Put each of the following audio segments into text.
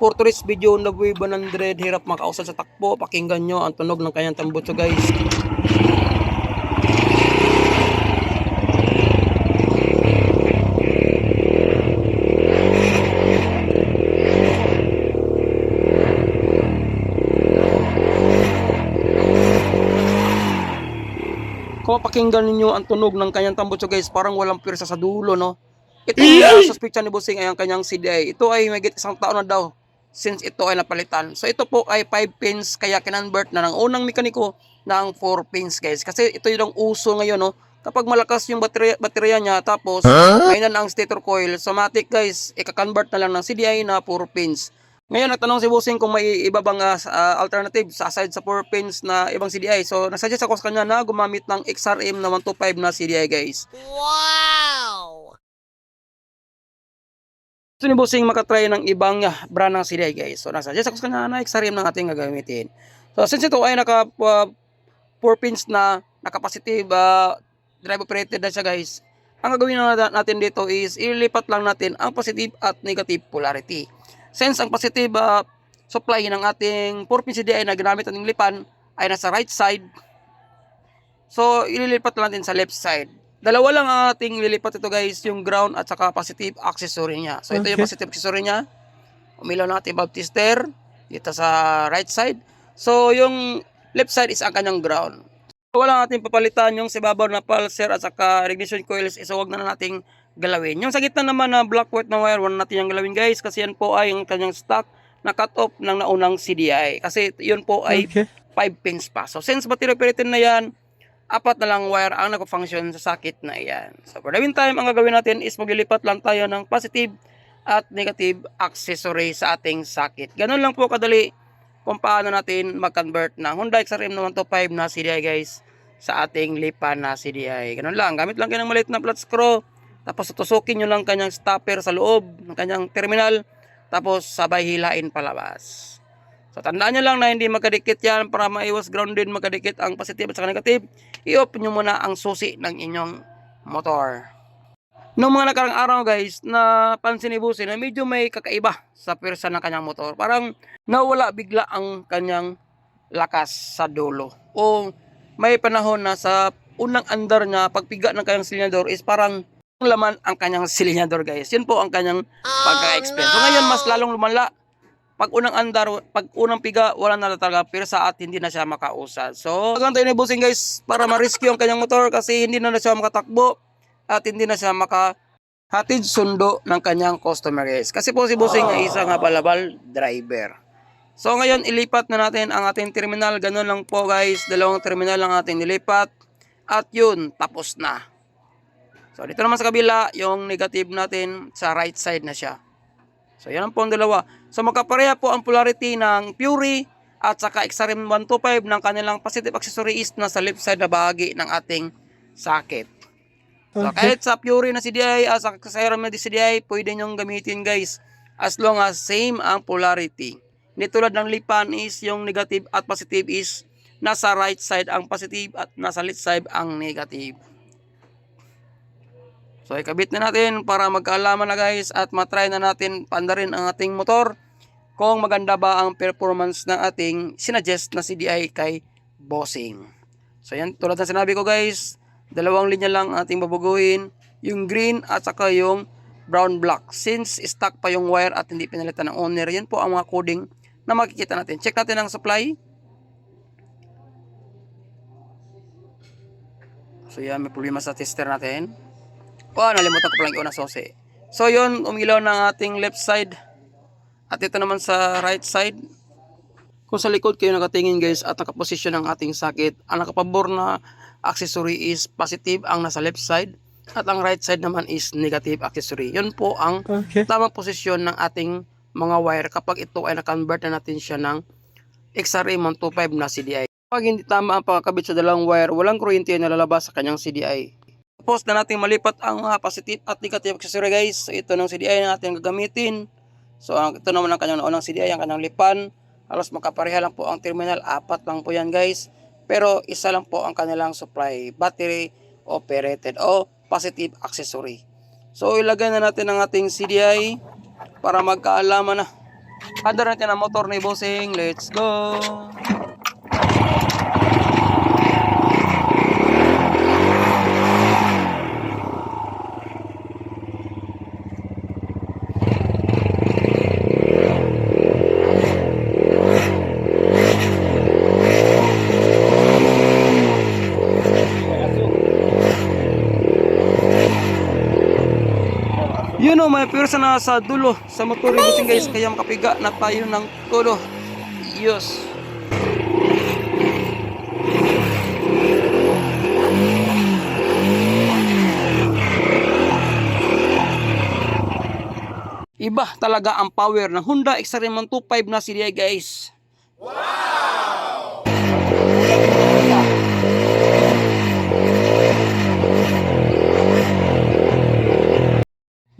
For today's video na Boy 100, hirap makausal sa takbo. Pakinggan nyo ang tunog ng kanyang tambutso guys. Kung mapakinggan ninyo ang tunog ng kanyang tambutso guys, parang walang pirsa sa dulo, no? Ito ang suspicion ni Busing ay ang kanyang CDI. Ito ay may isang taon na daw since ito ay napalitan. So ito po ay 5 pins kaya kinonvert na ng unang mekaniko ng 4 pins guys. Kasi ito yung uso ngayon, no? Kapag malakas yung baterya, baterya niya tapos may na ang stator coil, somatic guys, ika-convert na lang ng CDI na 4 pins. Ngayon, nagtanong si Busing kung may iba bang ah, alternative sa aside sa 4 pins na ibang CDI. So, nasuggest ako sa kanya na gumamit ng XRM na 125 na CDI guys. Wow! Gusto ni Busing makatry ng ibang ah, brand ng CDI guys. So, nasuggest ako sa kanya na XRM ng ating gagamitin. So, since ito ay naka 4 pins na naka-positive ah, drive operated na siya guys, ang gagawin na natin dito is ililipat lang natin ang positive at negative polarity. Since ang positive ah, supply ng ating 4-pin CDI na ginamit nating lipan ay nasa right side, so ililipat lang natin sa left side. Dalawa lang ang ating ililipat ito guys, yung ground at saka positive accessory niya. So ito yung Okay. positive accessory niya. Umilaw natin baptister dito sa right side. So yung left side is ang kanyang ground. Wala natin papalitan yung sibabaw na pulser at saka ignition coils is huwag na nating galawin. Yung sa gitna naman na black white na wire, wala natin yung galawin guys kasi yan po ay yung kanyang stock na cut off ng naunang CDI. Kasi yun po ay Okay. 5 pins pa. So since battery operated na yan, apat na lang wire ang nag-function sa socket na yan. So for the meantime, ang gagawin natin is maglilipat lang tayo ng positive at negative accessory sa ating socket. Ganun lang po kadali kung paano natin mag-convert ng Honda XRM na 125 na CDI guys sa ating lipan na CDI. Ganun lang. Gamit lang kayo ng maliit na flat screw. Tapos tutusukin nyo lang kanyang stopper sa loob ng kanyang terminal. Tapos sabay hilain palabas. So tandaan nyo lang na hindi magkadikit yan para maiwas grounded magkadikit ang positive at saka negative. I-off nyo muna ang susi ng inyong motor. Noong mga nakarang araw guys, na pansin ni Busi na medyo may kakaiba sa persa ng kanyang motor. Parang nawala bigla ang kanyang lakas sa dulo. O may panahon na sa unang andar niya, pagpiga ng kanyang silinyador is parang laman ang kanyang silinyador guys. Yun po ang kanyang pagka-explain. So ngayon mas lalong lumala pag unang andar, pag unang piga, wala na talaga pirsa at hindi na siya makausad. So, ganito ni Busing guys, para ma-rescue ang kanyang motor kasi hindi na, na siya makatakbo at hindi na siya makahatid sundo ng kanyang customer guys. Kasi po si Busing ay isang balabal driver. So, ngayon ilipat na natin ang ating terminal. Ganun lang po guys, dalawang terminal ang ating nilipat. At yun, tapos na. So, dito naman sa kabila, yung negative natin sa right side na siya. So, yan ang po ang dalawa. So, magkapareha po ang polarity ng Fury at saka XRM 125 ng kanilang positive accessory is nasa left side na bahagi ng ating socket. So, Okay. kahit sa Fury na CDI at sa XRM na CDI, pwede nyong gamitin guys as long as same ang polarity. Hindi tulad ng lipan is yung negative at positive is nasa right side ang positive at nasa left side ang negative. So ikabit na natin para magkaalaman na guys at matry na natin pandarin ang ating motor kung maganda ba ang performance ng ating sinuggest na CDI kay Bossing. So yan tulad ng sinabi ko guys, dalawang linya lang ang ating babaguhin, yung green at saka yung brown black. Since stock pa yung wire at hindi pinalitan ng owner, yan po ang mga coding na makikita natin. Check natin ang supply. So yan, may problema sa tester natin. Oh, nalimutan ko palang iuna susi. So yun, umilaw ng ating left side. At ito naman sa right side. Kung sa likod kayo nakatingin guys at nakaposisyon ang ating sakit, ang nakapabor na accessory is positive ang nasa left side at ang right side naman is negative accessory. Yun po ang Okay. tamang posisyon ng ating mga wire kapag ito ay na-convert na natin siya ng XRA 125 na CDI. Kapag hindi tama ang pagkakabit sa dalawang wire, walang kuryente na lalabas sa kanyang CDI. Tapos na natin malipat ang mga positive at negative accessory guys. So ito ng CDI na natin gagamitin. So ang, ito naman ang kanyang naunang CDI, ang kanyang lipan. Halos makapareha lang po ang terminal, apat lang po yan guys. Pero isa lang po ang kanilang supply, battery operated o positive accessory. So ilagay na natin ang ating CDI para magkaalaman na Under natin ang motor ni Bossing. Let's go! Yun o, may pwersa na sa dulo sa motor Bossing guys. Kaya makapiga na tayo ng tulo. Yes. Iba talaga ang power ng Honda Extreme 125 na CDI guys.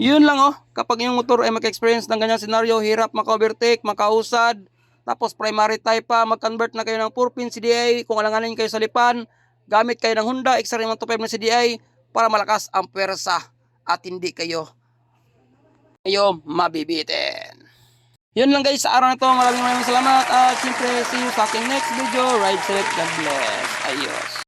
Yun lang oh, kapag yung motor ay maka-experience ng ganyang senaryo, hirap maka-overtake, makausad, tapos primary type pa, mag-convert na kayo ng 4-pin CDI, kung alanganin kayo sa lipan, gamit kayo ng Honda Extreme 125 na CDI para malakas ang pwersa at hindi kayo kayo mabibitin. Yun lang guys sa araw na to. Maraming maraming salamat at siyempre see you sa aking next video. Ride safe. God bless. Ayos.